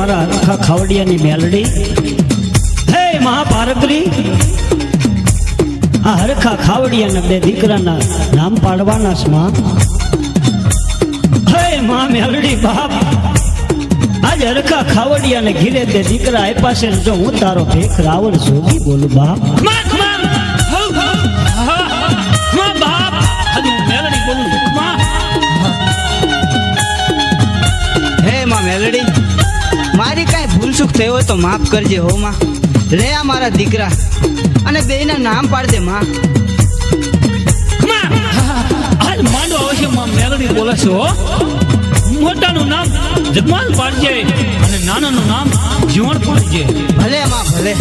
મારા આખા ખાવડિયાની મેલડી. હે મહાપારકરી આ હરખા ખાવડિયાના બે દીકરાના નામ પાડવાના સ્મા હે મા મેલડી બાપ આજ હરખા ખાવડિયાને ઘીરે બે દીકરા આપ્યા છે જો હું તારો ભેખ રાવણ જોગી બોલું બાપ. માં ખમાન હવ હા માં બાપ. હજુ મેલડી થઈ હોય તો માફ કરજે હો માં. લે આ મારા દીકરા. અને બેયના નામ પાડ દે માં. માં આજ માંડો આવશે માં મેલડી બોલે છે હો. મોટાનું નામ જગમાલ પાડજે અને નાનાનું નામ જીવણ પાડજે ભલે માં ભલે.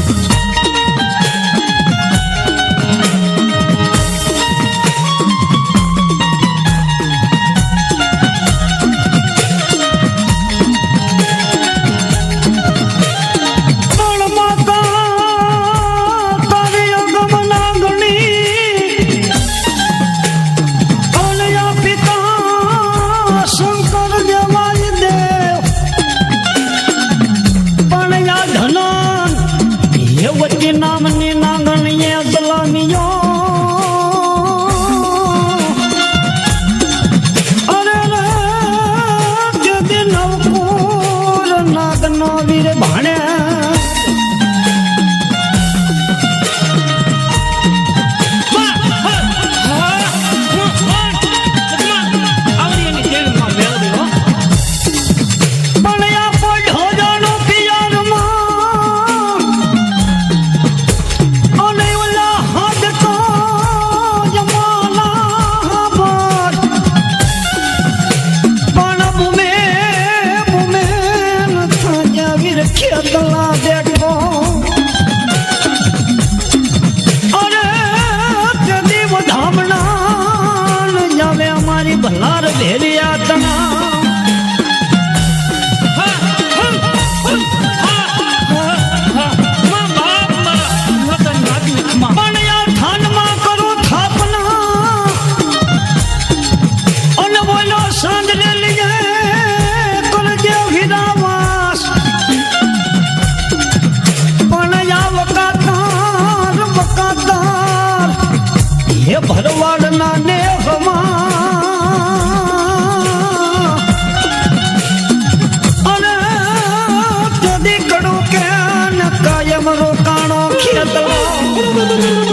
ભેરિયા તણા માં બાપ મારા હા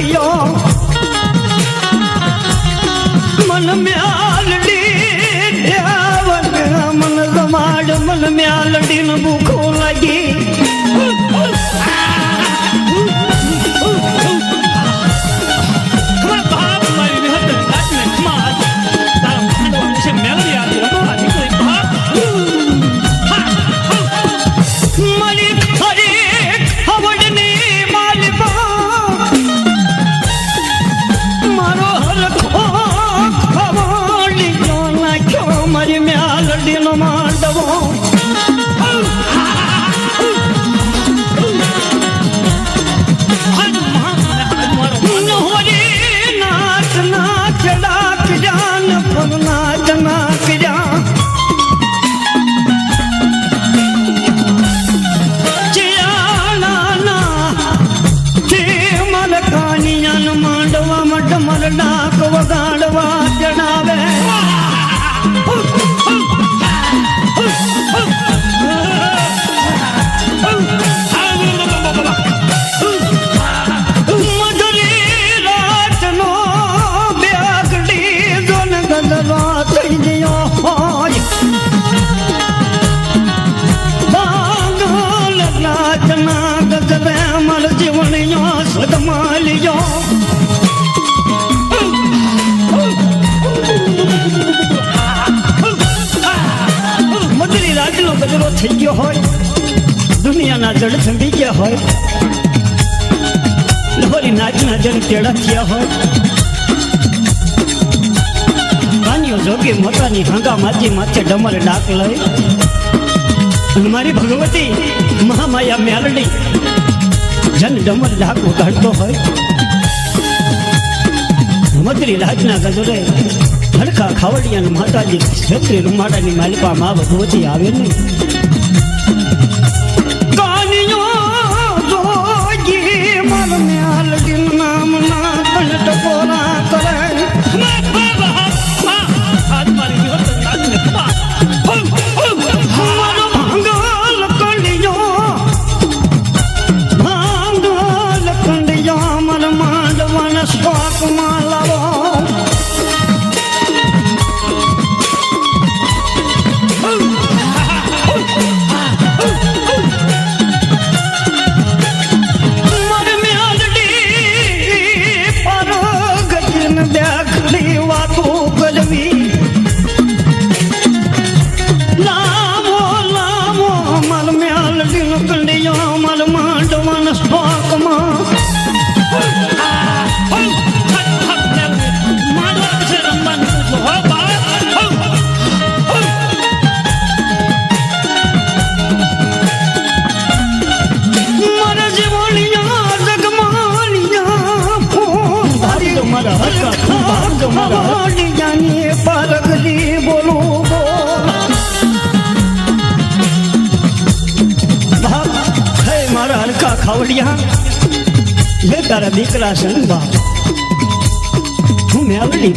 诶呦 માર જીવણીયો સદમાલિયો મધરી રાજનો ગજરો થઈ ગયો હોય, દુનિયાના જડ થંભી ગયા હોય, લોહરી નાચના જણ તેડા થયા હોય. જોગી મોટાની હાંગા માજી માથે ડમર ડાક લઈ મારી ભગવતી મહામાયા મેલડી જન ડમર ડાક ઉગાડતો હોય. મધરી રાજના ગજરે હડકા ખાવડિયા અને માતાજી છત્રી રૂમાડાની માલિકા ભગવતી આવે ને ખાવડિયા લે તારા દીકરા સંગ બાપ હું મેવડી